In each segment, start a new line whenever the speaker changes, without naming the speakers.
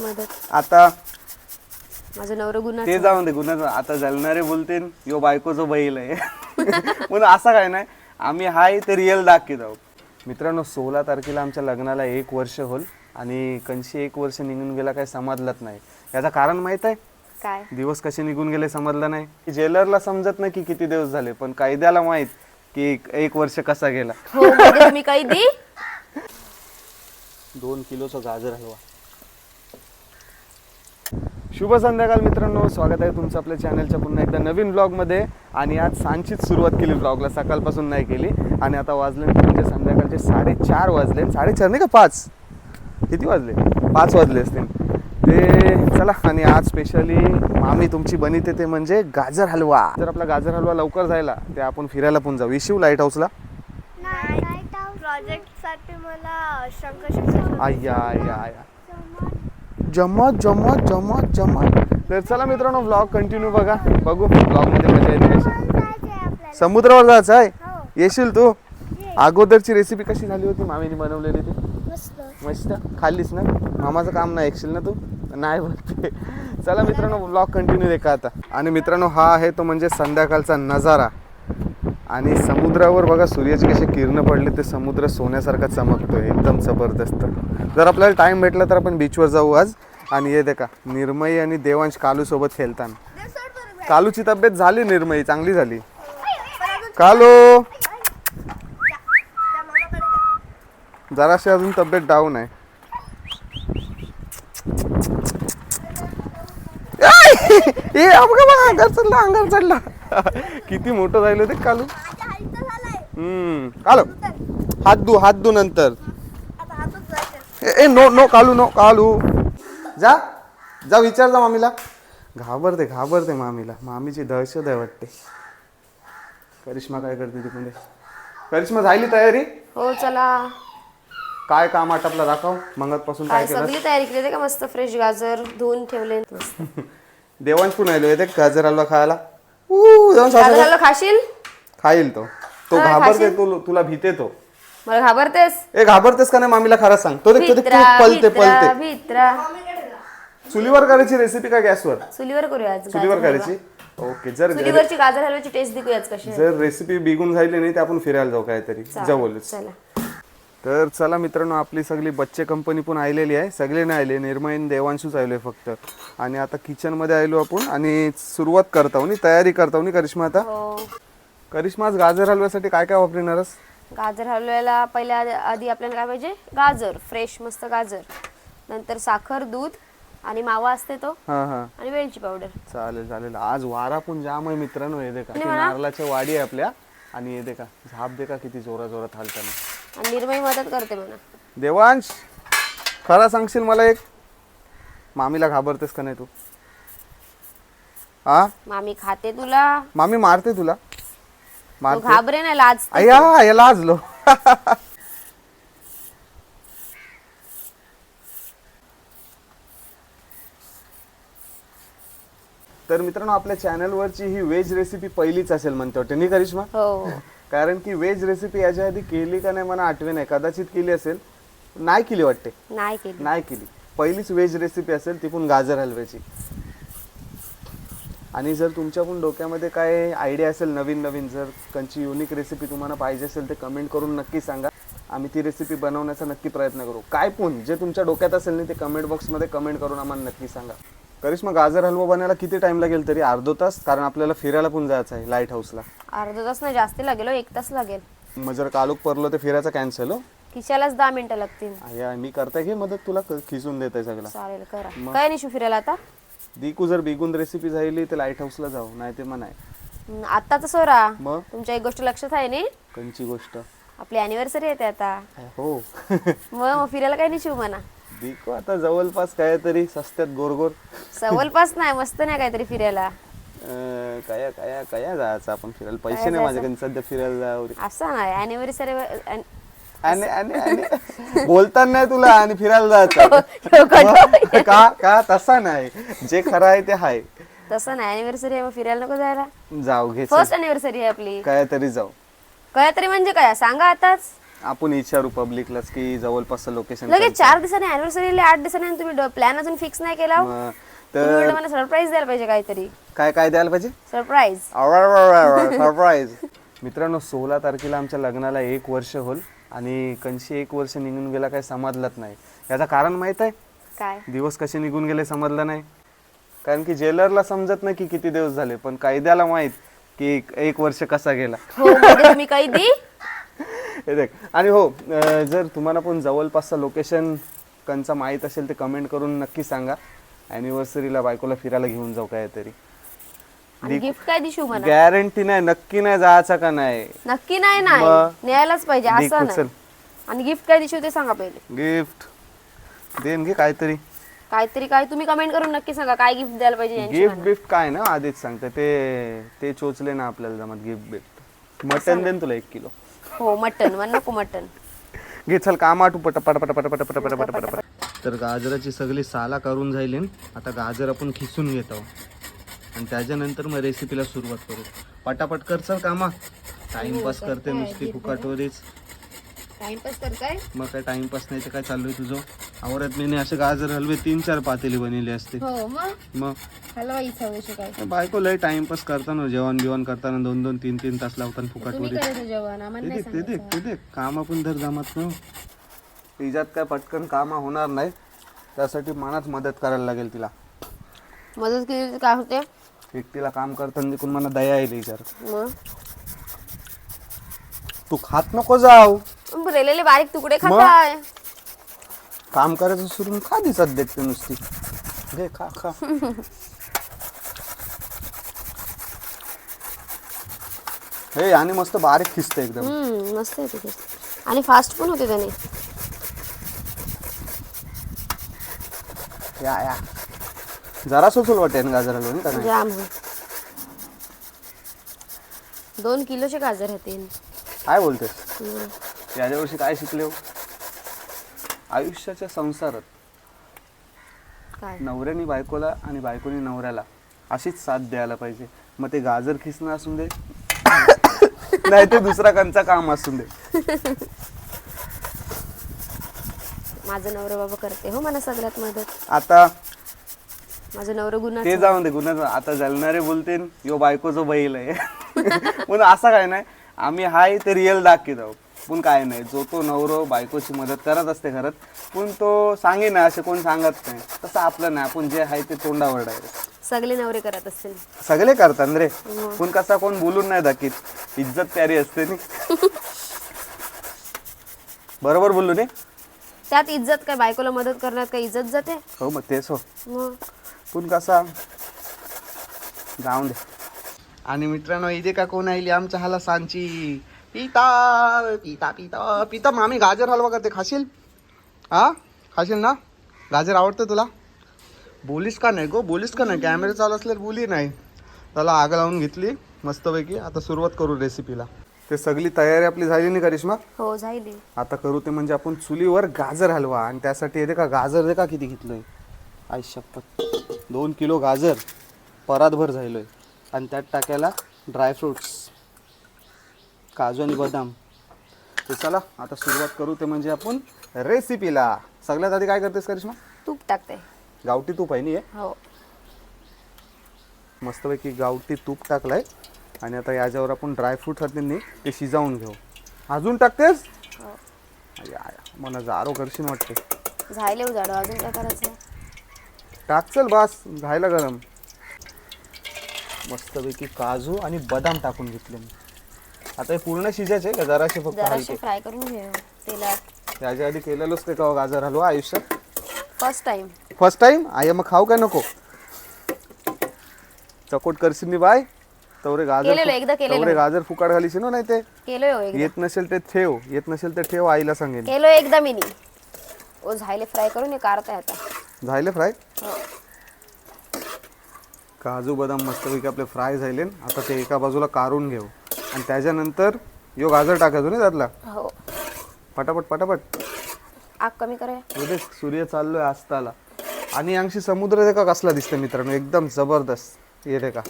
मदत.
आता
माझं नवरं गुन्हा
ते जाऊन दे गुन्हा आता जलणारे बोलते यो बायकोचं बैल आहे. म्हणून असं काय नाही आम्ही हाय ते रिअल दाखवत आहोत. मित्रांनो सोळा तारखेला आमच्या लग्नाला एक वर्ष होल आणि कंशी एक वर्ष निघून गेला काय समजलंच नाही. याचं कारण माहीत आहे?
काय?
दिवस कसे निघून गेले समजलं नाही. जेलरला समजत नाही की किती दिवस झाले पण कायद्याला माहीत की एक- वर्ष कसा गेला.
हो मध्ये तुम्ही काही दी
दोन किलोचा गाजर हलवा. शुभ संध्याकाळ मित्रांनो. स्वागत आहे तुमचं आपल्या चॅनलच्या पुन्हा एकदा नवीन ब्लॉगमध्ये आणि आज सांचीच सुरुवात केली ब्लॉगला सकाळपासून नाही केली. आणि आता वाजले म्हणजे संध्याकाळचे साडेचार वाजले. साडेचार नाही का पाच? किती वाजले? पाच वाजले असतील. ते चला आणि आज स्पेशली मामी तुमची बनवते ते म्हणजे गाजर हलवा. जर आपला गाजर हलवा लवकर जायला ते आपण फिरायला पण जाऊ. इशिव लाइट हाऊसला
प्रोजेक्टसाठी मला
जमत जमत जमत जमत. तर चला मित्रांनो व्लॉग कंटिन्यू बघा. बघू व्लॉगमध्ये मजा येते कशी. समुद्रावर जायचं आहे येशील तू? अगोदरची रेसिपी कशी झाली होती? मामीने बनवलेली ती.
मस्त.
मस्त. खाल्लीस ना? मामाचं काम नाही ऐकशील ना तू? नाही बोलते. चला मित्रांनो ब्लॉग कंटिन्यू देखा आता. आणि मित्रांनो हा आहे तो म्हणजे संध्याकाळचा नजारा. आणि समुद्रावर बघा सूर्याचे कसे किरण पडले ते समुद्र सोन्यासारखा चमकतोय. एकदम जबरदस्त. जर आपल्याला टाइम भेटला तर आपण बीचवर जाऊ आज. आणि हे देखा निर्मयी आणि देवांश कालू सोबत खेळताना. कालूची तब्येत झाली निर्मयी चांगली झाली. कालू! जराशी अजून तब्येत डाऊन आहे! ए अंगार चढला अंगार चढला किती मोठं झालं ते कालू. हम्म कालू. हात दू हात दू नंतर. ए, no no Kalu no Kalu. जा. जा विचार जा मामीला. घाबरते घाबरते मामीला. मामीची दहशत आहे वाटते. करिश्मा काय करते तिकडे? करिश्मा झाली तयारी?
हो चला.
काय काम आटपला दाखव. मंगतपासून काय
काय
केलं
सगळी तयारी केली होती का? मस्त फ्रेश गाजर धुवून ठेवले.
देवांश पण आलो ते गाजर हलवा खायला. ऊ, देवांश असं
गाजर हलवा खाशील?
खाईल तो. तो
हा,
घाबरते. तू तुला भीते तो.
मला घाबरतेस?
ए घाबरतेस का नाही? मामीला खरंच सांग. तो देख तो देख, तो
भित्रा
पलते
भित्रा
पलते.
भित्रा.
चुलीवर करायची रेसिपी का गॅसवर?
चुलीवर करूया आज
चुलीवर
गाजर हलवा.
करायची? ओके जर
चुलीवरची गाजर हलव्याची टेस्ट देखूया आज कशी आहे.
जर रेसिपी बिगून झाली नाही तर आपण फिरायला जाऊ काहीतरी. जवळच.
चला.
तर चला मित्रांनो आपली सगळी बच्चे कंपनी पण आलेली आहे. सगळे नाही आले निर्मयन देवांशूच आलोय फक्त. आणि आता किचनमध्ये आलो आपण आणि सुरुवात करताव नी तयारी करताव नी करिश्मा आता.
हो.
करिश्मा आज गाजर हलव्यासाठी काय काय वापरणारस
गाजर हलव्याला पहिल्या आधी आपल्याला काय पाहिजे? गाजर फ्रेश मस्त गाजर. नंतर साखर दूध आणि मावा असते तो.
हा हा.
आणि वेलची पावडर.
चालेल चालेल. आज वारा पण जाम आहे मित्रांनो हे देखा. नारळाच्या वाडी आहे आपल्या. आणि हे देखा झाप देखा किती जोरा जोरात हालताना.
आणि निर्मय मदत करते म्हणा.
देवांश खरा सांगशील मला एक? मामीला घाबरतेस का नाही तू? हा
मामी खाते तुला.
मामी मारते तुला?
तू
मारते
घाबरे नाही लाज
अय्या याला आजलो तर मित्रांनो आपल्या चॅनलवरची ही व्हेज रेसिपी पहिलीच असेल म्हणते वाटते. नाही करिश्मा
हो.
कारण की व्हेज रेसिपी याच्या आधी केली का नाही मला आठवे नाही कदाचित केली असेल. नाही केली वाटते.
नाही केली.
नाही केली. पहिलीच व्हेज रेसिपी असेल ती पण गाजर हलव्याची. आणि जर तुमच्या पण डोक्यामध्ये काय आयडिया असेल नवीन नवीन जर कंची युनिक रेसिपी तुम्हाला पाहिजे असेल तर कमेंट करून नक्की सांगा. आम्ही ती रेसिपी बनवण्याचा नक्की प्रयत्न करू. काय पण जे तुमच्या डोक्यात असेल ना ते कमेंट बॉक्समध्ये कमेंट करून आम्हाला नक्की सांगा. करिश्मा गाजर हलवा बनायला किती टाइम लागेल तरी? अर्धो तास? कारण आपल्याला फिरायला पण जायचं आहे लाइट हाऊसला
अर्धा तास नाही जास्त लागेल हो, एक तास लागेल.
मग जर कालोख परलो तर फिरायचं कॅन्सल हो.
खिशालाच दहा मिनिटं लागतील.
अय्या, मी करताय घे मदत तुला? क- खिसून देत आहे सगळं.
चालेल करा. काय नाही शू फिरायला आता?
दिकू जर बिगून रेसिपी झाली तर लाइट हाऊसला जाऊ नाही ते म्हणाय.
हम्म, आत्ताच सोरा.
मग?
तुमच्या एक गोष्ट लक्षात आहे नी?
कंची गोष्ट?
आपली अॅनिव्हर्सरी येते आता.
हो.
मग मग फिरायला काय नाही शिव म्हणा?
दिकू आता जवळपास काय तरी सस्त्यात गोरगोर.
सवलपास नाही मस्त नाही काहीतरी फिरायला.
अं, कया कया कया जायचं आपण फिरायला. पैसे नाही माझ्याकडे सध्या फिरायला जाऊ.
असं नाही अॅनिव्हर्सरी
आणि आणि आणि बोलताना नाही तुला आणि फिरायला जायचं. का का तसा नाही. जे खरं आहे ते आहे.
तसं नाही अॅनिव्हर्सरी आहे मग फिरायला नको जायला.
जाऊ घे.
फर्स्ट अॅनिव्हर्सरी आहे आपली.
काय तरी जाऊ.
काय तरी म्हणजे काय? सांगा आताच.
आपण विचारू पब्लिकलाच की जवळपास लोकेशन
लगेच चार दिवसांनी अॅनिव्हर्सरीला आठ दिवसांनी तुम्ही प्लॅन अजून फिक्स नाही केला तुम्ही
तर
मला सरप्राईज द्यायला पाहिजे काहीतरी.
काय काय द्यायला पाहिजे?
सरप्राईज
सरप्राईज मित्रांनो सोळा तारखेला आमच्या लग्नाला एक वर्ष होल आणि कंशी एक वर्ष निघून गेला काही समजलंच नाही. याचं कारण माहीत आहे?
काय?
दिवस कसे निघून गेले समजलं नाही. कारण की जेलरला समजत नाही की किती दिवस झाले पण कायद्याला माहीत की एक- एक वर्ष कसा गेला.
हो म्हणजे तुम्ही काही दी
हे देख. आणि हो जर तुम्हाला पण जवळपासचं लोकेशन कंचा माहीत असेल ते कमेंट करून नक्की सांगा. अॅनिव्हर्सरीला बायकोला फिरायला घेऊन जाऊ काहीतरी.
आणि गिफ्ट काय दिशू म्हणा
गॅरंटी नाही नक्की नाही जायचं का नाही?
नक्की नाही नाही.
मग?
न्यायलाच पाहिजे असं
उचल.
नाही. आणि गिफ्ट काय दिशू ते सांगा पहिले.
गिफ्ट देन घे काहीतरी.
काहीतरी काय? तुम्ही कमेंट करून नक्की सांगा काय गिफ्ट द्यायला पाहिजे यांची
गिफ्ट. बिफ्ट काय ना? आधीच सांगते. ते ते चोचले ना आपल्याला जमत गिफ्ट बिफ्ट. मटन देन तुला एक किलो.
हो मटन मग नको मटन
घे चल काम आटू पट पट पट पट पट पट पट पट पट पट. तर गाजराची सगळी साला करून जाईल आता गाजर आपण खिसून घेत. आहोत आणि त्याच्यानंतर मग रेसिपीला सुरुवात करू. पटापट कर चल कामा. टाइमपास करते नुसती फुकाटवरीच
टाइमपास करताय
मग काय टाइमपास नाही तर काय चालू आहे तुझं? आवडत मी असे गाजर हलवे तीन चार पातेली बनवली असते.
हो मग? काय?
बायको लय टाइमपास करताना जेवण बिवण करताना दोन दोन तीन तीन तास लावताना
तुम्ही
फुकाटवरी
करायचं जेवण आम्हाला
ते
नाही
देख ते देख ते देख काम आपण धर जमत ना तिच्यात काय पटकन कामा होणार नाही. त्यासाठी मनात मदत करायला लागेल तिला.
मदत केली तर काय होते?
एकटीला काम करताना देखून मला दया येईल विचार
मग?
तू खात नको जाऊ.
रेलेले बारीक तुकडे? खाताय.
काम करायचं सुरून खा दिसत देखते नुसती. घे खा खा. हे आणि मस्त बारीक खिसते एकदम.
हम्म मस्त आहे तिथे आणि फास्ट पण होते त्याने.
या या. जरा सुचल वाटेल गाजर हलवून का नाही?
जाम दोन किलोचे गाजर होते
काय बोलतेस? याच्या वर्षी काय शिकले हो? आयुष्याच्या संसारात
काय?
नवऱ्याने बायकोला आणि बायकोने नवऱ्याला अशीच साथ द्यायला पाहिजे. मग ते गाजर खिसणं असून दे. नाही ते दुसरा कंचा काम असून दे.
माझं नवरं बाबा करते हो मला सगळ्यात मदत.
आता
माझं नवरं
ते
गुन्हा
जाऊन दे गुन्हा आता जलणारे बोलते यो बायकोचं बैल आहे. म्हणून असं काय नाही आम्ही हाय ते रिअल दाखवत आहोत. पण काय नाही. जो तो नवरो बायकोची मदत करत असते घरात पण तो सांगे ना असे कोण सांगत नाही. तसं आपलं नाही. आपण जे आहे ते तोंडावर डायरेक्ट
सगळे नवरे करत असतील.
सगळे करतात रे. पण कसा कोण बोलून नाही दाखीत. इज्जत प्यारी असते नी. बरोबर बोललो रे
त्यात इज्जत काय? बायकोला मदत करण्यात काय इज्जत जाते?
हो मग तेच हो.
मग
पण कसा? जाऊन दे. आणि मित्रांनो इथे का कोण आली आमच्या हाला सांची पिता पिता पिता पिता. मामी गाजर हलवा करते. खाशील? हा? खाशील ना? गाजर आवडतं तुला? बोलीस का नाही गो? बोलीस का नाही? कॅमेरा चालू असल्यावर बोली नाही. त्याला आग लावून घेतली मस्तपैकी. आता सुरुवात करू रेसिपीला ते सगळी तयारी आपली झाली नाही करिश्मा
हो झाली.
आता करू ते म्हणजे आपण चुलीवर गाजर हलवा. आणि त्यासाठी येते का गाजर दे का किती घेतलोय. आई शपथ. दोन किलो गाजर परातभर झालोय. आणि त्यात टाकायला ड्रायफ्रुट्स काजू आणि बदाम. तर चला आता सुरुवात करू ते म्हणजे आपण रेसिपीला सगळ्यात आधी काय करतेस करिश्मा?
तूप टाकते.
गावठी तूप आहे नी हे?
हो.
मस्तपैकी गावठी तूप टाकलाय. आणि आता याच्यावर आपण ड्रायफ्रूट हातींनी ते शिजावून घेऊ. अजून टाकतेस?
हो.
आय, मला जारो करशील वाटते
झाले उजाडो अजून काय करायचं
टाक चल बास घायला गरम. मस्तपैकी काजू आणि बदाम टाकून घेतले मी. आता हे पूर्ण शिजायचे का? जराशे फक्त
जराशे
हलके.
फ्राय करून घे तेलात.
याच्या आधी केलेलोच ते का गाजर हलवा आयुष्यात?
फर्स्ट टाइम
फर्स्ट टाइम आय मग खाऊ काय नको? चकोट करशील मी बाय. तवरे गाजर
केलेलं, एकदा केलेलं.
तवरे
मी.
गाजर फुकाट घालीशी ना नाही ते?
केलोय हो एकदा.
येत नसेल ते ठेव येत नसेल ते ठेव आईला सांगेन.
केलोय एकदा मी ओ झाले फ्राय करून हे काढताय आता.
झाले फ्राय
हो.
काजू बदाम मस्तपैकी आपले फ्राय झाले आता ते एका बाजूला काढून घेऊ. आणि त्याच्यानंतर यो गाजर टाकायचो ना त्यातला?
हो.
पटापट पटापट.
आग कमी करे.
उद्या सूर्य चाललोय आस्ताला. आणि अंशी समुद्र ते का कसला दिसतंय मित्रांनो? एकदम जबरदस्त. येते का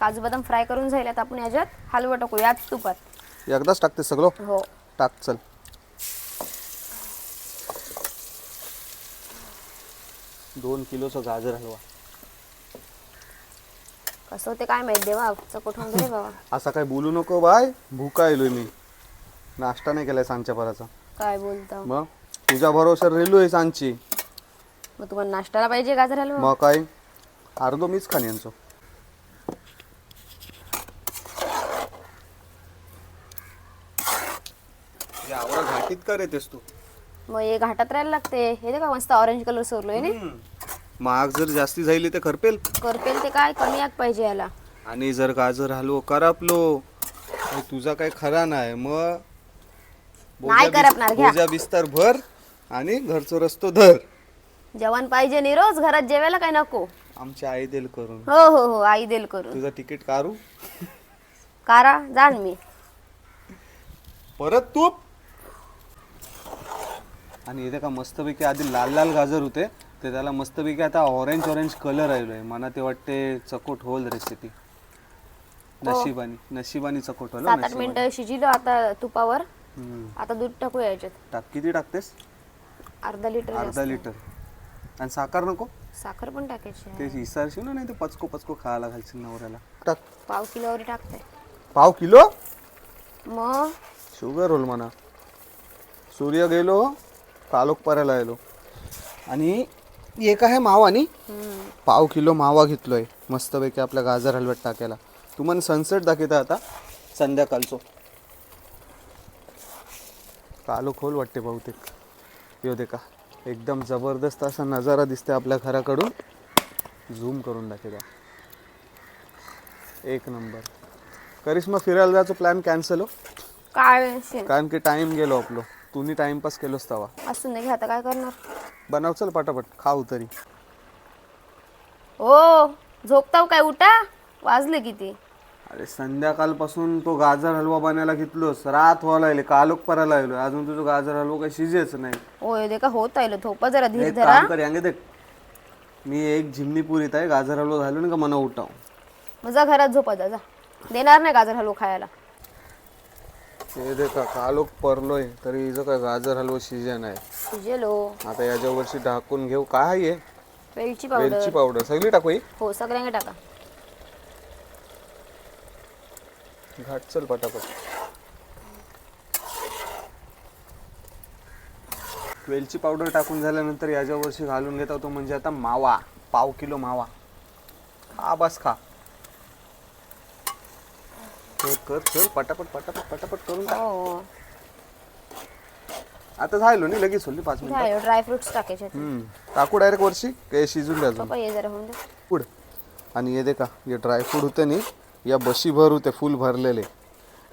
काजू बदाम फ्राय करून झाले आता आपण याच्यात. हलवा टाकू याच तुपात.
एकदाच टाकते सगळं?
हो.
टाक चल. दोन किलोचं गाजर हलवा.
कसं होते काय माहीत देवा बाबा?
असा काय बोलू नको बाय भूका येलोय मी. नाश्ता नाही केलाय सांच्या पराचा.
काय बोलता?
मग? तुझ्या भरोश्यावर रेल्वे सांची.
मग तुम्हाला नाश्त्याला पाहिजे गाजर हलवा
मग काय? अर्धो मीच खान यांचो. घाटीत का रेतेस तू?
मग हे घाटात राहायला लागते. हे का मस्त ऑरेंज कलर सोरलोय ना?
महाग जर जास्ती झाली ते खरपेल.
करपेल ते काय? कमी आग पाहिजे याला.
आणि जर गाजर हलवो करापलो तुझा काय खरा नाही. मग
नाही
बोजा
करपणार,
बिस-
घ्या.
बोजा बिस्तर भर आणि घरचो रस्तो धर.
जेवण पाहिजे नाही रोज घरात जेवायला काय नको?
आमची आई देल करून.
हो हो हो आई देल करून.
तुझं तिकीट काढू.
कारा जाण मी.
परत तू आणि इथे का मस्तपैकी आधी लाल लाल गाजर होते. ते त्याला मस्तपैकी आता ऑरेंज ऑरेंज कलर आलोय मला ते वाटते चकोट होल रेसिपी नशिबानी नशिबानी चकोट होल
सात आठ मिनिटं शिजिलो आता तुपावर. आता दूध टाकू याच्यात.
टाक किती टाकतेस?
अर्धा लिटर
अर्धा. लिटर. आणि साखर नको?
साखर पण टाकायची
ते
आहे.
विसरशील ना नाही ते पचको पचको खायला घालशील नवऱ्याला. टाक.
पाव किलोवर टाकते.
पाव किलो?
मग?
शुगर होल म्हणा. सूर्य गेलो कालोख परायला गेलो आणि एक आहे मावानी
हम्म.
पाव किलो मावा घेतलोय. मस्तपैकी आपल्या गाजर हलव्यात टाकायला. तुम्हाला सनसेट दाखवता आता संध्याकाळचो. कालो खोल वाटते बहुतेक. येऊ दे का? एकदम जबरदस्त असा नजारा दिसते आपल्या घराकडून. झूम करून दाखवता. एक नंबर. करिश्मा फिरायला जायचं प्लॅन कॅन्सल हो?
काय.
कारण की टाइम गेलो आपलो. तुम्ही टाइमपास केलोच तवा.
असून नाही आता काय करणार?
बनव चल पटापट खाऊ तरी.
हो झोपताव काय उठा. वाजले किती?
अरे संध्याकाळपासून तो गाजर हलवा बनायला घेतलोस. रात व्हायला लागले कालोख परायला लागलो. अजून तुझं गाजर हलवा काही शिजेच नाही.
दे का होत आलं. थोपा जरा धीर
एक
धरा.
काम कर यांगे देख. मी एक झिमनी पुरीत आहे गाजर हलवा झालो ना का मना उठाव.
मग जा घरात झोपा जा जा. देणार नाही गाजर हलवा खायला.
ते दे का कालोख परलोय तरी हिचं काय गाजर हलवा शिजे नाही
शिजेलो
आता याच्या वर्षी ढाकून घेऊ काय आहे
वेलची
वेलची
पावडर.
पावडर. सगळी टाकू ही?
हो सगळ्यांना टाका.
घाट चल पटापट. वेलची पावडर टाकून झाल्यानंतर याच्या वर्षी घालून घेता तो म्हणजे आता मावा पाव किलो मावा. खा बस खा. कर कर चल पटापट पटापट पटापट करून टाक.
हो
आता झालो नाही लगेच होली पाच मिनिट.
झालं ड्रायफ्रुट्स टाकायचे
टाकू डायरेक्ट वर्षी काय शिजून द्या अजून.
पप्पा ये जरा होऊन दे.
फूड आणि हे दे का हे ड्रायफ्रूट होते नी या बशी भर होते फुल भरलेले.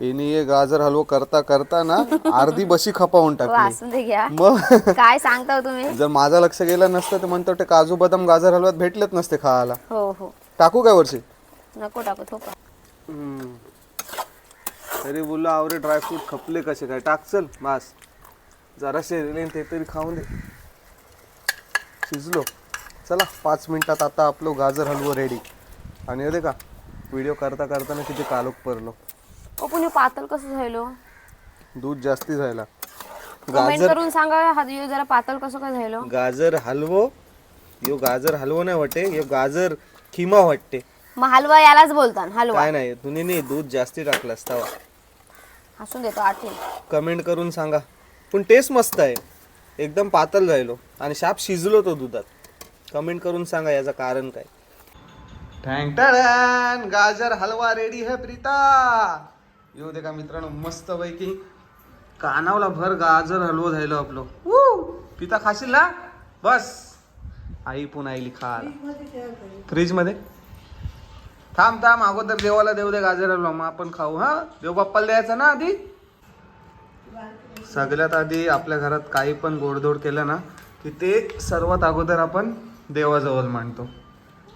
यांनी हे गाजर हलवो करता करता ना अर्धी बशी खपावून
हो,
टाकली
असून दे घ्या.
मग
काय सांगता हो तुम्ही?
जर माझं लक्ष गेलं नसतं तर म्हणतो ते काजू बदाम गाजर हलव्यात भेटलेच नसते खायला.
हो हो.
टाकू काय वर्षी
नको टाकू थोपा.
तरी बोललो आवरे ड्रायफ्रूट खपले कसे काय? टाक चल बास. जराशे राहिले ते तरी खाऊन दे. शिजलो. चला पाच मिनिटात आता आपलं गाजर हलवो रेडी आणि हे दे का व्हिडिओ करता करताना किती कालोख परलो
ओ पुणे पातळ कसं झालो?
दूध जास्ती झाला
कमेंट
गाजर
करून सांगा हा व्हिडिओ जरा पातळ कसं काय झालो?
गाजर हलवो. यो गाजर हलवो नाही वाटते यो गाजर खिमा वाटते.
मग हलवा यालाच बोलतात हलवा.
काय नाही तुम्ही नाही दूध जास्ती टाकलं तवा
हसून देतो आठवण
कमेंट करून सांगा. पण टेस्ट मस्त आहे. एकदम पातळ झालो आणि शाप शिजलो तो दुधात. कमेंट करून सांगा याचं कारण काय. टँग गाजर हलवा रेडी है प्रीता. येऊ दे का मित्रांनो मस्त पैकी. कानावला भर गाजर हलवो झालो आपलो. पिता खाशील ना? बस. आई पुन्हा आईली खा फ्रीजमध्ये? थांब थांब. अगोदर देवाला देऊ दे गाजर मग आपण खाऊ हा? देव बाप्पाला द्यायचा ना आधी? सगळ्यात आधी आपल्या घरात काही पण गोडधोड केलं ना की ते सर्वात अगोदर आपण देवाजवळ मांडतो.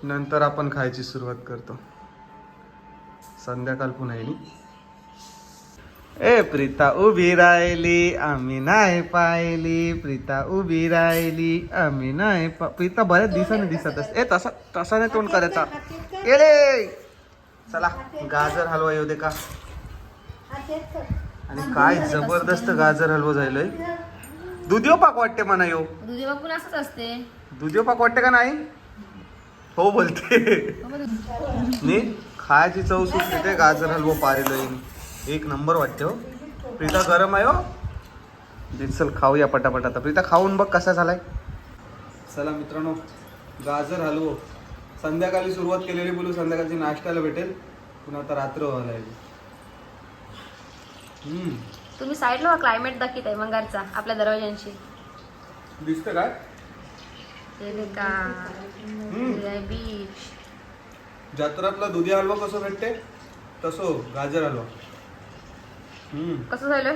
नंतर आपण खायची सुरुवात करतो. संध्याकाळ पुन्हा येईल. ए प्रीता उभी राहिली आम्ही नाही पाहिली. प्रीता उभी राहिली आम्ही नाही पा प्रीता बऱ्याच दिवसाने दिसत असते ए तसा तसा नाही तोंड करायचा. येले चला गाजर हलवा येऊ दे का? आणि काय जबरदस्त गाजर हलवा जायलंय दुधिओ पाक वाटते म्हणा यो.
दुधी बापून असंच असते.
दुधिओ पाक वाटते का नाही? हो बोलते. नी खायची चव सुटली ते गाजर हलवा पारेल एक नंबर वाटते हो. प्रीता गरम आहे हो. दे, चल खाऊया पटापट आता. प्रीता खाऊन बघ कसा झालाय. चला मित्रांनो गाजर हलवो. संध्याकाळी सुरुवात केलेली बोलू संध्याकाळची नाश्त्याला भेटेल. पुन्हा आता रात्र व्हायला. हम्म.
तुम्ही साईडला क्लायमेट दाखवत आहे मंगारचा आपल्या दरवाज्यांशी.
दिसतं काय?
हे बीच
जत्रातला दुधी हलवा कसं भेटते? तसं गाजर हलवा.
कसं झालं?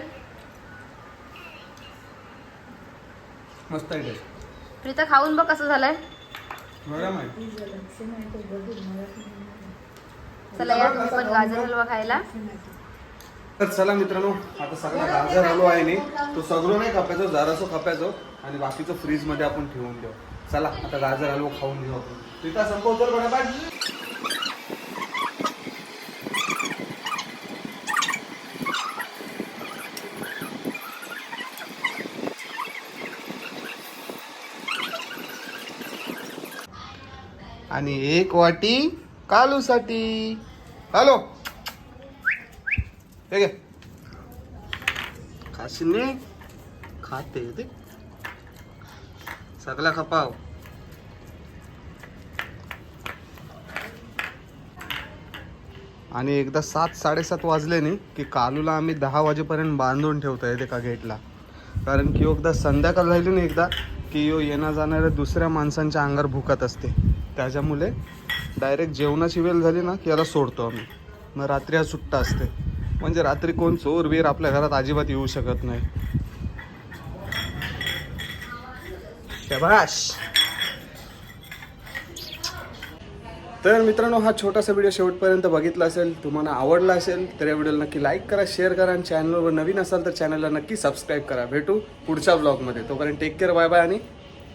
मस्त आहे टेस्ट
प्रीता खाऊन बघ कसं झालंय.
गरम आहे.
चला या तुम्ही पण गाजर हलवा खायला.
तर चला मित्रांनो आता सगळा गाजर हलवा आहे नी तो सगळं नाही खपायचो जरासं खपायचो आणि बाकीचं फ्रीजमध्ये आपण ठेवून देऊ. चला आता गाजर हलवा खाऊन घेऊ आपण. तिथं संपव तर बरोबर आणि एक वाटी कालूसाठी. हॅलो. हे खाशीने खाते ते. सगळा खपाव. आणि एकदा सात साडेसात वाजले नाही की कालूला आम्ही दहा वाजेपर्यंत बांधून ठेवता येते का गेटला. कारण की एकदा संध्याकाळ राहिली ना एकदा की यो येणं जाणाऱ्या दुसऱ्या माणसांच्या अंगावर भुकत असते. त्याच्यामुळे डायरेक्ट जेवणाची वेळ झाली ना की याला सोडतो आम्ही. मग रात्री हा सुट्टा असते. म्हणजे रात्री कोण चोर बीर आपल्या घरात अजिबात येऊ शकत नाही. शबाश तर मित्रांनो हा छोटासा व्हिडिओ शेवटपर्यंत बघितला असेल तुम्हाला आवडला असेल तर या व्हिडिओला नक्की लाईक करा शेअर करा आणि चॅनलवर नवीन असाल तर चॅनलला नक्की सबस्क्राईब करा. भेटू पुढच्या ब्लॉगमध्ये तोपर्यंत टेक केअर बाय बाय आणि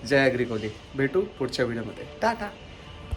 जय अग्रिकोली भेटू पुढच्या व्हिडिओमध्ये टाटा!